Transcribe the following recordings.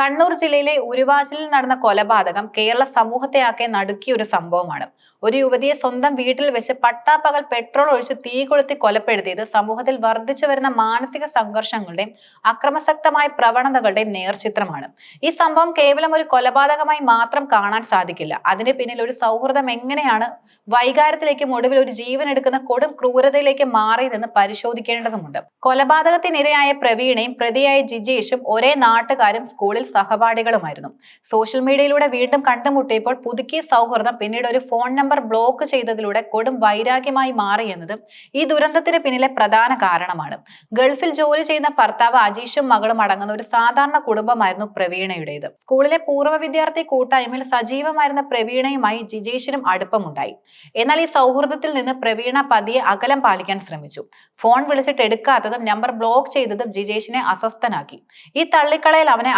കണ്ണൂർ ജില്ലയിലെ ഉരുവാച്ചിലിൽ നടന്ന കൊലപാതകം കേരള സമൂഹത്തെ ആകെ നടുക്കിയ ഒരു സംഭവമാണ്. ഒരു യുവതിയെ സ്വന്തം വീട്ടിൽ വെച്ച് പട്ടാപ്പകൽ പെട്രോൾ ഒഴിച്ച് തീ കൊളുത്തി കൊലപ്പെടുത്തിയത് സമൂഹത്തിൽ വർദ്ധിച്ചു വരുന്ന മാനസിക സംഘർഷങ്ങളുടെയും അക്രമസക്തമായ പ്രവണതകളുടെയും നേർചിത്രമാണ്. ഈ സംഭവം കേവലം ഒരു കൊലപാതകമായി മാത്രം കാണാൻ സാധിക്കില്ല. അതിന് പിന്നിൽ ഒരു സൗഹൃദം എങ്ങനെയാണ് വൈകാരത്തിലേക്കും ഒടുവിൽ ഒരു ജീവൻ എടുക്കുന്ന കൊടും ക്രൂരതയിലേക്ക് മാറിയതെന്ന് പരിശോധിക്കേണ്ടതുണ്ട് കൊലപാതകത്തിനിരയായ പ്രവീണയും പ്രതിയായ ജിജേഷും ഒരേ നാട്ടുകാരും സ്കൂളിൽ സഹപാഠികളുമായിരുന്നു. സോഷ്യൽ മീഡിയയിലൂടെ വീണ്ടും കണ്ടുമുട്ടിയപ്പോൾ പുതുക്കിയ സൗഹൃദം പിന്നീട് ഒരു ഫോൺ നമ്പർ ബ്ലോക്ക് ചെയ്തതിലൂടെ കൊടും വൈരാഗ്യമായി മാറി എന്നതും ഈ ദുരന്തത്തിന് പിന്നിലെ പ്രധാന കാരണമാണ്. ഗൾഫിൽ ജോലി ചെയ്യുന്ന ഭർത്താവ് അജീഷും മകളും അടങ്ങുന്ന ഒരു സാധാരണ കുടുംബമായിരുന്നു പ്രവീണയുടേത്. സ്കൂളിലെ പൂർവ വിദ്യാർത്ഥി കൂട്ടായ്മയിൽ സജീവമായിരുന്ന പ്രവീണയുമായി ജിജേഷിനും അടുപ്പമുണ്ടായി. എന്നാൽ ഈ സൗഹൃദത്തിൽ നിന്ന് പ്രവീണ പതിയെ അകലം പാലിക്കാൻ ശ്രമിച്ചു. ഫോൺ വിളിച്ചിട്ട് എടുക്കാത്തതും നമ്പർ ബ്ലോക്ക് ചെയ്തതും ജിജേഷിനെ അസ്വസ്ഥനാക്കി. ഈ തള്ളിക്കളയിൽ അവനെ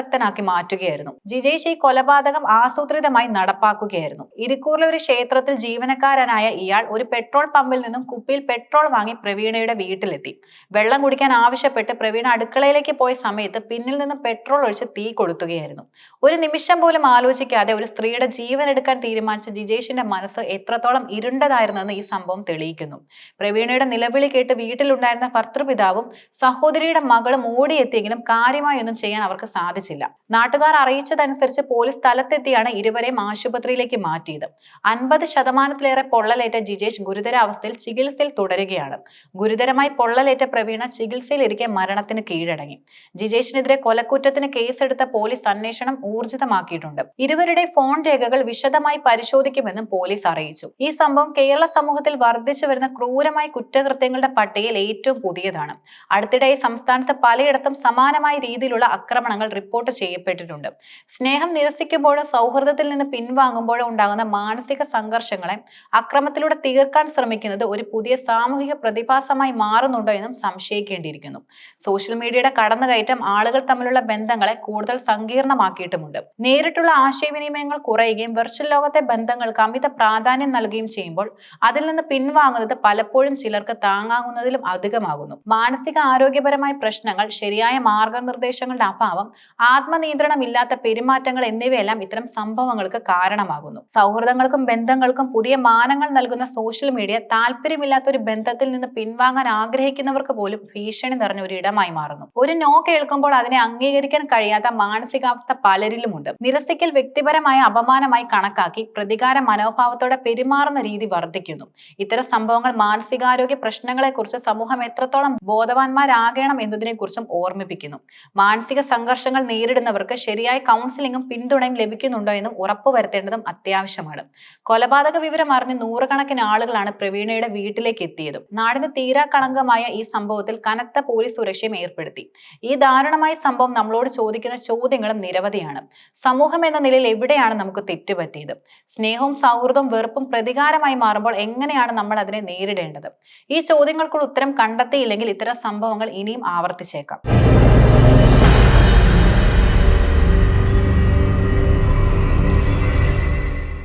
അക്രമസക്തനാക്കി മാറ്റുകയായിരുന്നു. ജിജേഷ് ഈ കൊലപാതകം ആസൂത്രിതമായി നടപ്പാക്കുകയായിരുന്നു. ഇരിക്കൂറിലെ ഒരു ക്ഷേത്രത്തിൽ ജീവനക്കാരനായ ഇയാൾ ഒരു പെട്രോൾ പമ്പിൽ നിന്നും കുപ്പിയിൽ പെട്രോൾ വാങ്ങി പ്രവീണയുടെ വീട്ടിലെത്തി. വെള്ളം കുടിക്കാൻ ആവശ്യപ്പെട്ട് പ്രവീണ അടുക്കളയിലേക്ക് പോയ സമയത്ത് പിന്നിൽ നിന്ന് പെട്രോൾ ഒഴിച്ച് തീ കൊളുത്തുകയായിരുന്നു. ഒരു നിമിഷം പോലും ആലോചിക്കാതെ ഒരു സ്ത്രീയുടെ ജീവൻ എടുക്കാൻ തീരുമാനിച്ച ജിജേഷിന്റെ മനസ്സ് എത്രത്തോളം ഇരുണ്ടതായിരുന്നെന്ന് ഈ സംഭവം തെളിയിക്കുന്നു. പ്രവീണയുടെ നിലവിളി കേട്ട് വീട്ടിലുണ്ടായിരുന്ന ഭർത്തൃപിതാവും സഹോദരിയുടെ മകളും ഓടിയെത്തിയെങ്കിലും കാര്യമായൊന്നും ചെയ്യാൻ അവർക്ക് സാധിച്ചില്ല. നാട്ടുകാർ അറിയിച്ചതനുസരിച്ച് പോലീസ് സ്ഥലത്തെത്തിയാണ് ഇരുവരെയും ആശുപത്രിയിലേക്ക് മാറ്റിയത്. അൻപത് ശതമാനത്തിലേറെ പൊള്ളലേറ്റ ജിജേഷ് ഗുരുതരാവസ്ഥയിൽ ചികിത്സയിൽ തുടരുകയാണ്. ഗുരുതരമായി പൊള്ളലേറ്റ പ്രവീണ ചികിത്സയിലിരിക്കെ മരണത്തിന് കീഴടങ്ങി. ജിജേഷിനെതിരെ കൊലക്കുറ്റത്തിന് കേസെടുത്ത പോലീസ് അന്വേഷണം ഊർജിതമാക്കിയിട്ടുണ്ട്. ഇരുവരുടെ ഫോൺ രേഖകൾ വിശദമായി പരിശോധിക്കുമെന്നും പോലീസ് അറിയിച്ചു. ഈ സംഭവം കേരള സമൂഹത്തിൽ വർദ്ധിച്ചു വരുന്ന ക്രൂരമായ കുറ്റകൃത്യങ്ങളുടെ പട്ടികയിൽ ഏറ്റവും പുതിയതാണ്. അടുത്തിടെ സംസ്ഥാനത്ത് പലയിടത്തും സമാനമായ രീതിയിലുള്ള ആക്രമണങ്ങൾ റിപ്പോർട്ട് ചെയ്യപ്പെട്ടിട്ടുണ്ട്. സ്നേഹം നിരസിക്കുമ്പോഴോ സൗഹൃദത്തിൽ നിന്ന് പിൻവാങ്ങുമ്പോഴോ ഉണ്ടാകുന്ന മാനസിക സംഘർഷങ്ങളെ അക്രമത്തിലൂടെ തീർക്കാൻ ശ്രമിക്കുന്നത് ഒരു പുതിയ സാമൂഹിക പ്രതിഭാസമായി മാറുന്നുണ്ടോ എന്നും സംശയിക്കേണ്ടിയിരിക്കുന്നു. സോഷ്യൽ മീഡിയയുടെ കടന്നുകയറ്റം ആളുകൾ തമ്മിലുള്ള ബന്ധങ്ങളെ കൂടുതൽ സങ്കീർണമാക്കിയിട്ടുമുണ്ട്. നേരിട്ടുള്ള ആശയവിനിമയങ്ങൾ കുറയുകയും വെർച്വൽ ലോകത്തെ ബന്ധങ്ങൾക്ക് അമിത പ്രാധാന്യം നൽകുകയും ചെയ്യുമ്പോൾ അതിൽ നിന്ന് പിൻവാങ്ങുന്നത് പലപ്പോഴും ചിലർക്ക് താങ്ങാവുന്നതിലും അധികമാകുന്നു. മാനസിക ആരോഗ്യപരമായ പ്രശ്നങ്ങൾ ശരിയായ മാർഗനിർദ്ദേശങ്ങളുടെ അഭാവം ആത്മനിയന്ത്രണമില്ലാത്ത പെരുമാറ്റങ്ങൾ എന്നിവയെല്ലാം ഇത്തരം സംഭവങ്ങൾക്ക് കാരണമാകുന്നു. സൗഹൃദങ്ങൾക്കും ബന്ധങ്ങൾക്കും പുതിയ മാനങ്ങൾ നൽകുന്ന സോഷ്യൽ മീഡിയ താല്പര്യമില്ലാത്ത ഒരു ബന്ധത്തിൽ നിന്ന് പിൻവാങ്ങാൻ ആഗ്രഹിക്കുന്നവർക്ക് പോലും ഭീഷണി നിറഞ്ഞ ഒരു ഇടമായി മാറുന്നു. ഒരു നോ കേൾക്കുമ്പോൾ അതിനെ അംഗീകരിക്കാൻ കഴിയാത്ത മാനസികാവസ്ഥ പലരിലുമുണ്ട്. നിരസിക്കൽ വ്യക്തിപരമായ അപമാനമായി കണക്കാക്കി പ്രതികാര മനോഭാവത്തോടെ പെരുമാറുന്ന രീതി വർദ്ധിക്കുന്നു. ഇത്തരം സംഭവങ്ങൾ മാനസികാരോഗ്യ പ്രശ്നങ്ങളെക്കുറിച്ച് സമൂഹം എത്രത്തോളം ബോധവാന്മാരാകണം എന്നതിനെക്കുറിച്ചും ഓർമ്മിപ്പിക്കുന്നു. മാനസിക സംഘർഷങ്ങൾ നേരിടുന്നവർക്ക് ശരിയായ കൗൺസിലിംഗും പിന്തുണയും ലഭിക്കുന്നുണ്ടോ എന്നും ഉറപ്പുവരുത്തേണ്ടതും അത്യാവശ്യമാണ്. കൊലപാതക വിവരം അറിഞ്ഞ് നൂറുകണക്കിന് ആളുകളാണ് പ്രവീണയുടെ വീട്ടിലേക്ക് എത്തിയതും. നാടിന് തീരാ കളങ്കമായ ഈ സംഭവത്തിൽ കനത്ത പോലീസ് സുരക്ഷയും ഏർപ്പെടുത്തി. ഈ ദാരുണമായ സംഭവം നമ്മളോട് ചോദിക്കുന്ന ചോദ്യങ്ങളും നിരവധിയാണ്. സമൂഹം എന്ന നിലയിൽ എവിടെയാണ് നമുക്ക് തെറ്റുപറ്റിയത്? സ്നേഹവും സൗഹൃദവും വെറുപ്പും പ്രതികാരമായി മാറുമ്പോൾ എങ്ങനെയാണ് നമ്മൾ അതിനെ നേരിടേണ്ടത്? ഈ ചോദ്യങ്ങൾക്കുള്ള ഉത്തരം കണ്ടെത്തിയില്ലെങ്കിൽ ഇത്തരം സംഭവങ്ങൾ ഇനിയും ആവർത്തിച്ചേക്കാം.